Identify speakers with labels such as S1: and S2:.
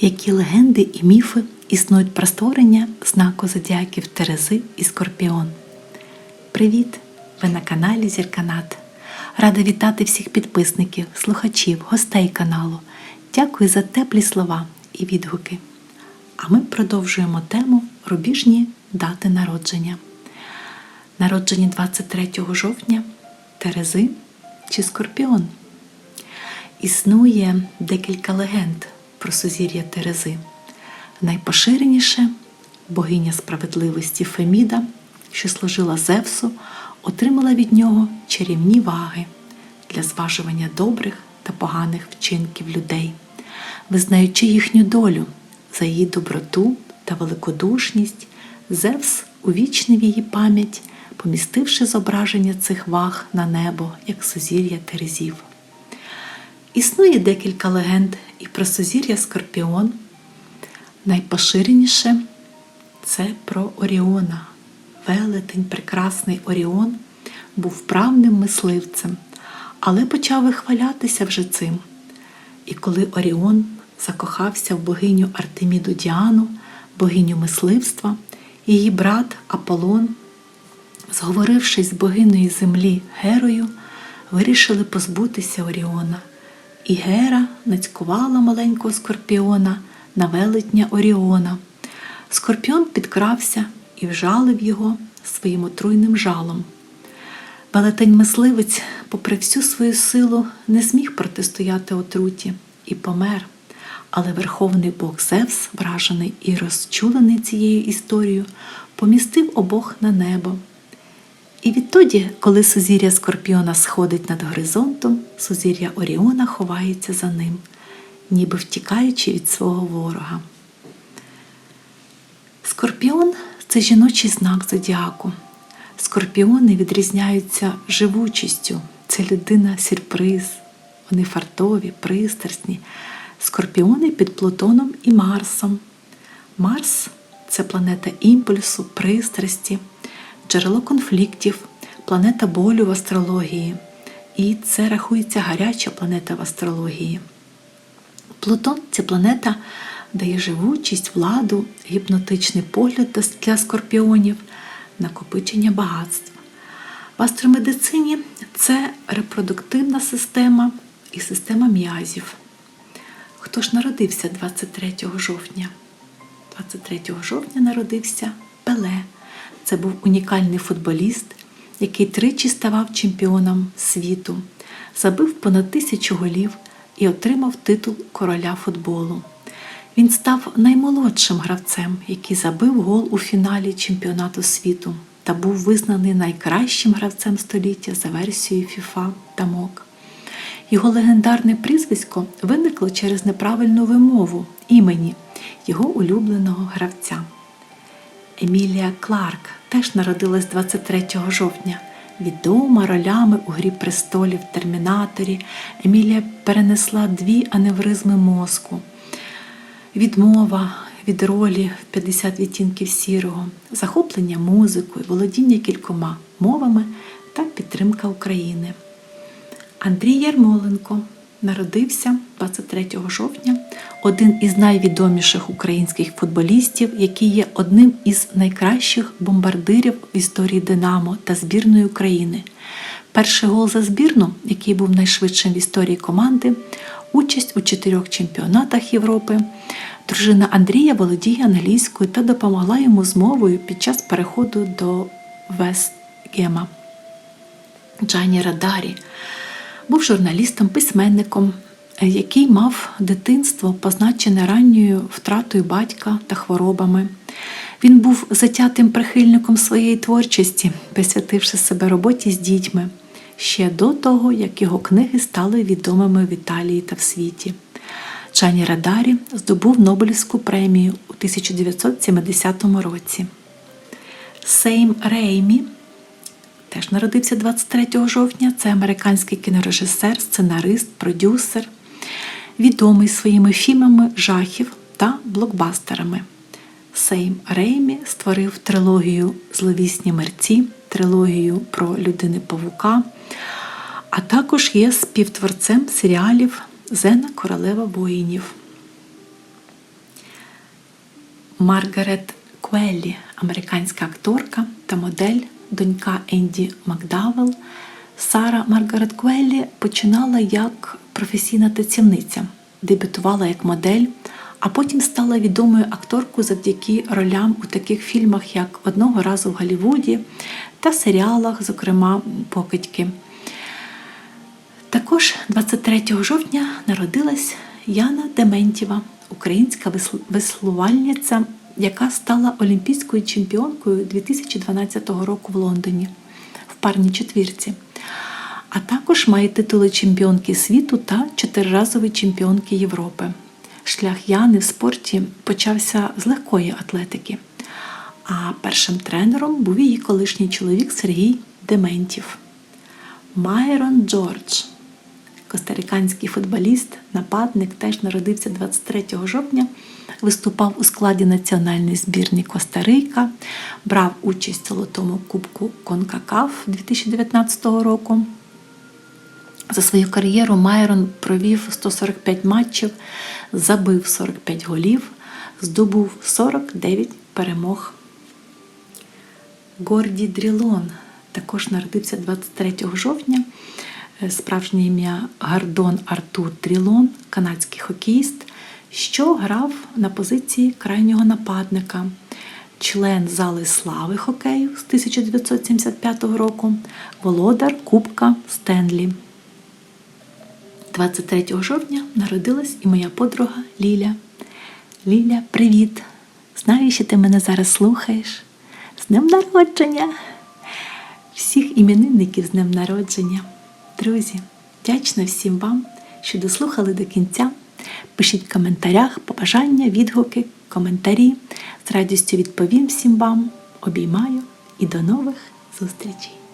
S1: Які легенди і міфи існують про створення знаку зодіаків Терези і Скорпіон? Привіт! Ви на каналі Зірканат. Рада вітати всіх підписників, слухачів, гостей каналу. Дякую за теплі слова і відгуки. А ми продовжуємо тему рубіжні дати народження. Народжені 23 жовтня Терези чи Скорпіон. Існує декілька легенд про сузір'я Терези. Найпоширеніше богиня справедливості Феміда, що служила Зевсу, отримала від нього чарівні ваги для зважування добрих та поганих вчинків людей, визнаючи їхню долю за її доброту та великодушність, Зевс увічнив її пам'ять, помістивши зображення цих ваг на небо, як сузір'я Терезів. Існує декілька легенд і про сузір'я Скорпіон. Найпоширеніше це про Оріона. Велетень, прекрасний Оріон був вправним мисливцем, але почав вихвалятися вже цим. І коли Оріон закохався в богиню Артеміду Діану, богиню мисливства, її брат Аполлон, зговорившись з богинею землі Герою, вирішили позбутися Оріона. І Гера нацькувала маленького скорпіона на велетня Оріона. Скорпіон підкрався і вжалив його своїм отруйним жалом. Велетень мисливець, попри всю свою силу, не зміг протистояти отруті і помер. Але верховний Бог Зевс, вражений і розчулений цією історією, помістив обох на небо. І відтоді, коли сузір'я Скорпіона сходить над горизонтом, сузір'я Оріона ховається за ним, ніби втікаючи від свого ворога. Скорпіон це жіночий знак зодіаку. Скорпіони відрізняються живучістю. Це людина сюрприз. Вони фартові, пристрасні. Скорпіони під Плутоном і Марсом. Марс це планета імпульсу, пристрасті, джерело конфліктів, планета болю в астрології. І це рахується гаряча планета в астрології. Плутон це планета дає живучість, владу, гіпнотичний погляд для скорпіонів, накопичення багатства. В астромедицині це репродуктивна система і система м'язів. Хто ж народився 23 жовтня? 23 жовтня народився Пеле. Це був унікальний футболіст, який тричі ставав чемпіоном світу, забив понад тисячу голів і отримав титул короля футболу. Він став наймолодшим гравцем, який забив гол у фіналі чемпіонату світу та був визнаний найкращим гравцем століття за версією FIFA та МОК. Його легендарне прізвисько виникло через неправильну вимову імені його улюбленого гравця. Емілія Кларк теж народилась 23 жовтня. Відома ролями у Грі престолів Термінаторі. Емілія перенесла дві аневризми мозку, відмова від ролі в 50 відтінків сірого, захоплення музикою, володіння кількома мовами та підтримка України. Андрій Ярмоленко народився 23 жовтня, один із найвідоміших українських футболістів, який є одним із найкращих бомбардирів в історії Динамо та збірної України. Перший гол за збірну, який був найшвидшим в історії команди, участь у чотирьох чемпіонатах Європи. Дружина Андрія володіє англійською та допомогла йому з мовою під час переходу до Вестгема. Джані Радарі був журналістом, письменником, який мав дитинство, позначене ранньою втратою батька та хворобами. Він був затятим прихильником своєї творчості, присвятивши себе роботі з дітьми ще до того, як його книги стали відомими в Італії та в світі. Джані Радарі здобув Нобелівську премію у 1970 році. Сейм Реймі теж народився 23 жовтня. Це американський кінорежисер, сценарист, продюсер, відомий своїми фільмами жахів та блокбастерами. Сейм Реймі створив трилогію Зловісні мерці, трилогію про людини Павука, а також є співтворцем серіалів Зена Королева воїнів. Маргарет Куеллі, американська акторка та модель, донька Енді Макдавел. Сара Маргарет Куеллі починала як професійна танцівниця, дебютувала як модель, а потім стала відомою акторкою завдяки ролям у таких фільмах, як Одного разу в Голлівуді та серіалах, зокрема Покидьки. Також 23 жовтня народилась Яна Дементєва, українська веслувальниця, яка стала олімпійською чемпіонкою 2012 року в Лондоні в парній четвірці. А також має титули чемпіонки світу та чотириразової чемпіонки Європи. Шлях Яни в спорті почався з легкої атлетики. А першим тренером був її колишній чоловік Сергій Дементів. Майрон Джордж, костариканський футболіст, нападник, теж народився 23 жовтня, виступав у складі національної збірної Коста-Рика, брав участь в Золотому Кубку Конкакаф 2019 року. За свою кар'єру Майрон провів 145 матчів, забив 45 голів, здобув 49 перемог. Горді Дрілон також народився 23 жовтня. Е, Справжнє ім'я Гардон Артур Дрілон, канадський хокеїст, що грав на позиції крайнього нападника, член зали слави хокею з 1975 року, володар Кубка Стенлі. 23 жовтня народилась і моя подруга Ліля. Ліля, привіт! Знаю, що ти мене зараз слухаєш. З днем народження! Всіх іменинників з днем народження. Друзі, вдячна всім вам, що дослухали до кінця. Пишіть в коментарях побажання, відгуки, коментарі. З радістю відповім всім вам. Обіймаю і до нових зустрічей!